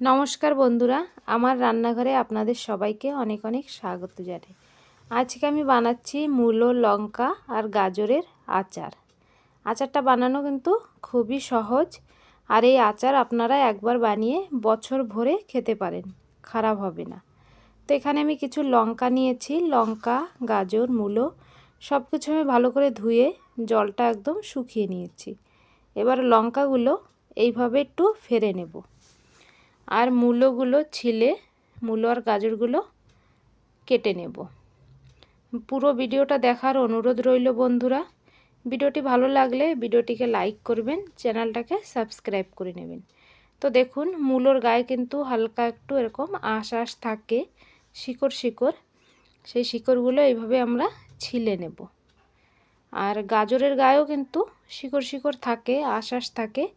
নমস্কার বন্ধুরা, আমার রান্নাঘরে আপনাদের সবাইকে অনেক অনেক স্বাগত জানাই। আজকে আমি বানাচ্ছি মূলো, লঙ্কা আর গাজরের আচার। আচারটা বানানো কিন্তু খুবই সহজ, আর এই আচার আপনারা একবার বানিয়ে বছর ভরে খেতে পারেন, খারাপ হবে না। তো এখানে আমি কিছু লঙ্কা নিয়েছি, লঙ্কা, গাজর, মূলো সব কিছু আমি ভালো করে ধুয়ে জলটা একদম শুকিয়ে নিয়েছি। এবার লঙ্কাগুলো এইভাবে একটু ফেরে নেব। আর মূলোগুলো ছিলে, মূলো আর গাজরগুলো কেটে নেব। পুরো ভিডিওটা দেখার অনুরোধ রইল বন্ধুরা। ভিডিওটি ভালো লাগলে ভিডিওটিকে লাইক করবেন, চ্যানেলটাকে সাবস্ক্রাইব করে নেবেন। তো দেখুন, মূলোর গায়ে কিন্তু হালকা একটু এরকম আশ আশ থাকে, শিকড় শিকড়। সেই শিকড়গুলো এইভাবে আমরা ছিলে নেব। আর গাজরের গায়েও কিন্তু শিকড় শিকড় থাকে, আশ আশ থাকে,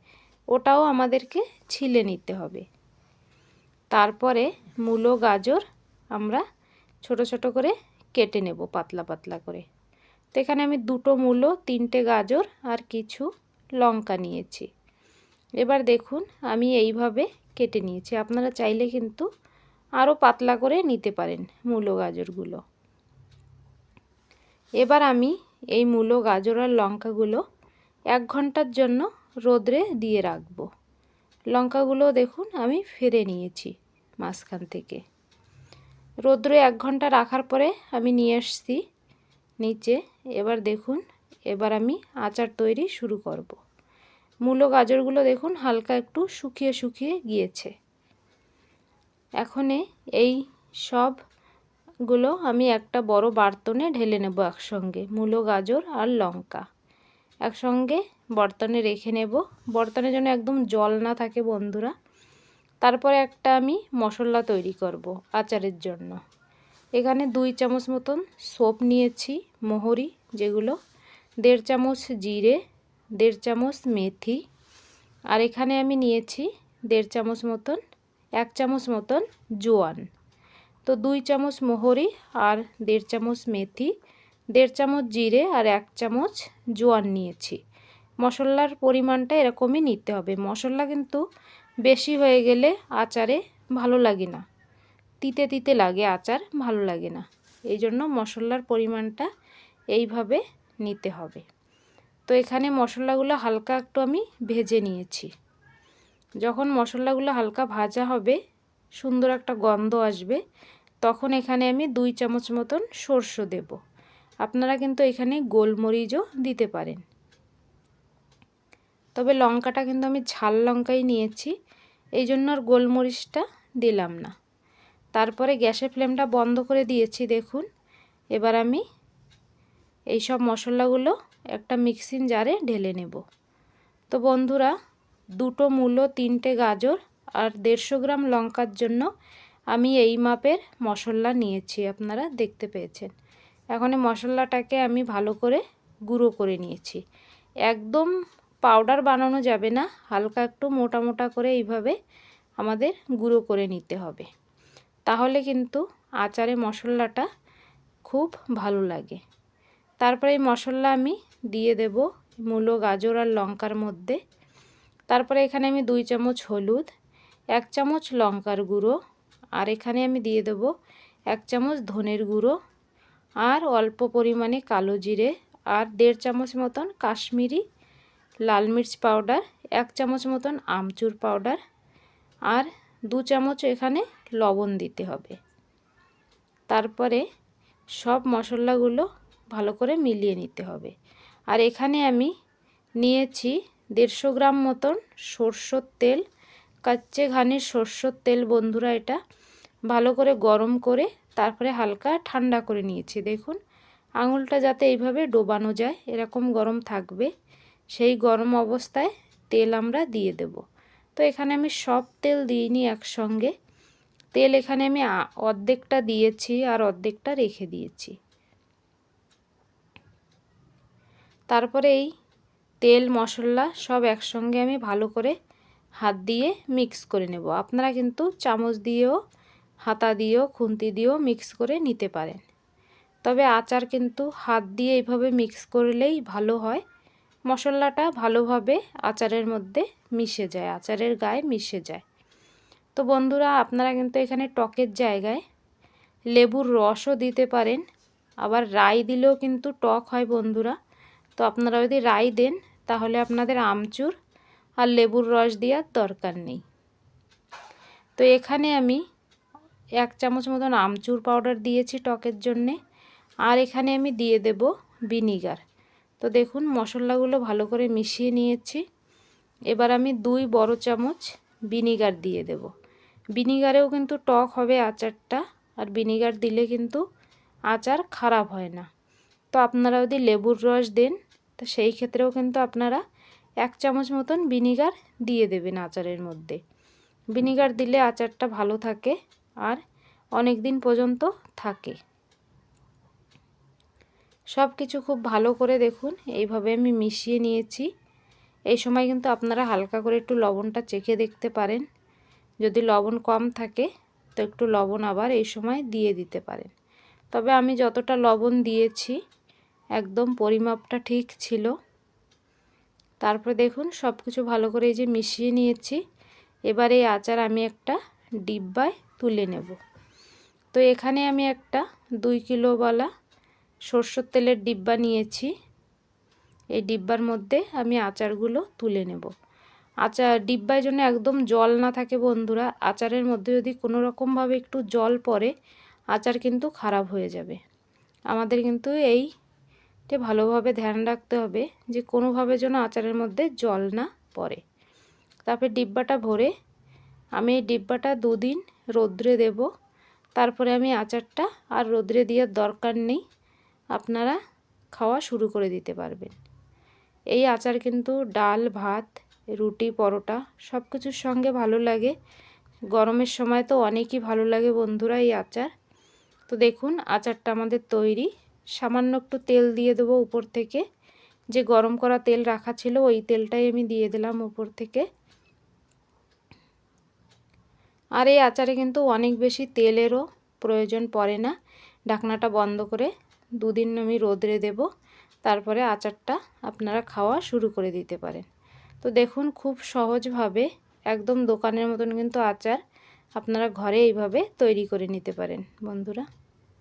ওটাও আমাদেরকে ছিলে নিতে হবে। তারপরে মূলো, গাজর আমরা ছোট ছোট করে কেটে নেব পাতলা পাতলা করে। তো এখানে আমি দুটো মূলো, তিনটে গাজর আর কিছু লঙ্কা নিয়েছি। এবার দেখুন, আমি এইভাবে কেটে নিয়েছি। আপনারা চাইলে কিন্তু আরও পাতলা করে নিতে পারেন মূলো, গাজরগুলো। এবার আমি এই মূলো, গাজর আর লঙ্কাগুলো এক ঘণ্টার জন্য রোদ্রে দিয়ে রাখব। লঙ্কাগুলো দেখুন, আমি ফেরে নিয়েছি। মাঝখান থেকে। রোদ্রে এক ঘণ্টা রাখার পরে আমি নিয়ে এসছি নিচে। এবার দেখুন, এবার আমি আচার তৈরি শুরু করব। মূলো গাজরগুলো দেখুন হালকা একটু শুকিয়ে শুকিয়ে গিয়েছে। এখনে এই সবগুলো আমি একটা বড় বার্তনে ঢেলে নেব একসঙ্গে, মূলো গাজর আর লঙ্কা। একসঙ্গে বর্তনে রেখে নেব। বর্তনের জন্য একদম জল না থাকে বন্ধুরা। তারপরে একটা আমি মশলা তৈরি করব আচারের জন্য। এখানে দুই চামচ মতন সোপ নিয়েছি, মোহরি, যেগুলো দেড় চামচ জিরে, দেড় চামচ মেথি, আর এখানে আমি নিয়েছি দেড় চামচ মতন, এক চামচ মতন জোয়ান। তো দুই চামচ মোহরি আর দেড় চামচ মেথি, দেড় চামচ জিরে আর এক চামচ জোয়ান নিয়েছি। মশলার পরিমাণটা এরকমই নিতে হবে। মশলা কিন্তু বেশি হয়ে গেলে আচারে ভালো লাগে না। তিতে তিতে লাগে আচার, ভালো লাগে না। এই জন্য মশলার পরিমাণটা এইভাবে নিতে হবে। তো এখানে মশলাগুলো হালকা একটু আমি ভেজে নিয়েছি। যখন মশলাগুলো হালকা ভাজা হবে, সুন্দর একটা গন্ধ আসবে, তখন এখানে আমি দুই চামচ মতন সর্ষ দেব। আপনারা কিন্তু এখানে গোলমরিচও দিতে পারেন। তবে লঙ্কাটা কিন্তু আমি ঝাল লঙ্কাই নিয়েছি। এই জন্য আর গোলমরিচটা দিলাম না। তারপরে গ্যাসের ফ্লেমটা বন্ধ করে দিয়েছি, দেখুন। এবার আমি এই সব মশলাগুলো একটা মিক্সিং জারে ঢেলে নেব। তো বন্ধুরা, দুটো মূলো, তিনটে গাজর আর দেড়শো গ্রাম লঙ্কার জন্য আমি এই মাপের মশলা নিয়েছি, আপনারা দেখতে পেয়েছেন। এখন মশলাটাকে আমি ভালো করে গুঁড়ো করে নিয়েছি। একদম পাউডার বানানো যাবে না। হালকা একটু মোটা মোটা করে এইভাবে আমাদের গুঁড়ো করে নিতে হবে। তাহলে কিন্তু আচারে মশলাটা খুব ভালো লাগে। তারপরে এই মশলা আমি দিয়ে দেব মূলো, গাজর আর লঙ্কার মধ্যে। তারপরে এখানে আমি দুই চামচ হলুদ, এক চামচ লঙ্কার গুঁড়ো আর এখানে আমি দিয়ে দেব এক চামচ ধনের গুঁড়ো আর অল্প পরিমাণে কালো জিরে আর দেড় চামচ মতন কাশ্মীরি লাল মির্চ পাউডার, এক চামচ মতন আমচুর পাউডার আর দু চামচ এখানে লবণ দিতে হবে। তারপরে সব মশলাগুলো ভালো করে মিলিয়ে নিতে হবে। আর এখানে আমি নিয়েছি দেড়শো গ্রাম মতন সর্ষের তেল। কাচ্চে ঘানির সর্ষের তেল বন্ধুরা এটা ভালো করে গরম করে তারপরে হালকা ঠান্ডা করে নিয়েছি। দেখুন, আঙুলটা যাতে এইভাবে ডোবানো যায়, এরকম গরম থাকবে। সেই গরম অবস্থায় তেল আমরা দিয়ে দেব। তো এখানে আমি সব তেল দিইনি একসঙ্গে। তেল এখানে আমি অর্ধেকটা দিয়েছি আর অর্ধেকটা রেখে দিয়েছি। তারপরে এই তেল, মশলা সব একসঙ্গে আমি ভালো করে হাত দিয়ে মিক্স করে নেব। আপনারা কিন্তু চামচ দিয়েও, হাতা দিয়েও, খুন্তি দিয়েও মিক্স করে নিতে পারেন। তবে আচার কিন্তু হাত দিয়ে এইভাবে মিক্স করলেই ভালো হয়। মশলাটা ভালোভাবে আচারের মধ্যে মিশে যায়, আচারের গায়ে মিশে যায়। তো বন্ধুরা, আপনারা কিন্তু এখানে টকের জায়গায় লেবুর রসও দিতে পারেন, আবার রাই দিলেও কিন্তু টক হয় বন্ধুরা। তো আপনারা যদি রাই দেন, তাহলে আপনাদের আমচুর আর লেবুর রস দেওয়ার দরকার নেই। তো এখানে আমি এক চামচ মতন আমচুর পাউডার দিয়েছি টকের জন্যে, আর এখানে আমি দিয়ে দেব ভিনিগার। তো দেখুন, মশলাগুলো ভালো করে মিশিয়ে নিয়েছি। এবার আমি দুই বড় চামচ ভিনিগার দিয়ে দেব। ভিনিগারেও কিন্তু টক হবে আচারটা, আর ভিনিগার দিলে কিন্তু আচার খারাপ হয় না। তো আপনারা যদি লেবুর রস দেন, তো সেই ক্ষেত্রেও কিন্তু আপনারা এক চামচ মতন ভিনিগার দিয়ে দেবেন আচারের মধ্যে। ভিনিগার দিলে আচারটা ভালো থাকে, আর অনেক দিন পর্যন্ত থাকে। সব কিছু খুব ভালো করে দেখুন, এইভাবে আমি মিশিয়ে নিয়েছি। এই সময় কিন্তু আপনারা হালকা করে একটু লবণটা চেখে দেখতে পারেন। যদি লবণ কম থাকে, তো একটু লবণ আবার এই সময় দিয়ে দিতে পারেন। তবে আমি যতটা লবণ দিয়েছি, একদম পরিমাপটা ঠিক ছিল। তারপরে দেখুন, সব কিছু ভালো করে এই যে মিশিয়ে নিয়েছি। এবার এই আচার আমি একটা ডিব্বায় তুলে নেব। তো এখানে আমি একটা দুই কিলোওয়ালা সর্ষের তেলের ডিব্বা নিয়েছি। এই ডিব্বার মধ্যে আমি আচারগুলো তুলে নেব। আচার, ডিব্বায় জন্য একদম জল না থাকে বন্ধুরা, আচারের মধ্যে যদি কোনো রকমভাবে একটু জল পড়ে, আচার কিন্তু খারাপ হয়ে যাবে। আমাদের কিন্তু এইটা ভালোভাবে ধ্যান রাখতে হবে যে কোনোভাবে যেন আচারের মধ্যে জল না পড়ে। তারপরে ডিব্বাটা ভরে আমি এই ডিব্বাটা দুদিন রোদ্রে দেব। তারপরে আমি আচারটা আর রোদ্রে দেওয়ার দরকার নেই। আপনারা খাওয়া শুরু করে দিতে পারবেন। এই আচার কিন্তু ডাল, ভাত, রুটি, পরোটা সব কিছুর সঙ্গে ভালো লাগে। গরমের সময় তো অনেকই ভালো লাগে বন্ধুরা এই আচার। তো দেখুন, আচারটা আমাদের তৈরি। সামান্য একটু তেল দিয়ে দেবো উপর থেকে। যে গরম করা তেল রাখা ছিল, ওই তেলটাই আমি দিয়ে দিলাম উপর থেকে। আর এই আচারে কিন্তু অনেক বেশি তেলেরও প্রয়োজন পড়ে না। ঢাকনাটা বন্ধ করে দুদিন আমি রোদরে দেব, তারপরে আচারটা আপনারা খাওয়া শুরু করে দিতে পারেন। তো দেখুন খুব সহজভাবে একদম দোকানের মতন কিন্তু আচার আপনারা ঘরে এইভাবে তৈরি করে নিতে পারেন, বন্ধুরা।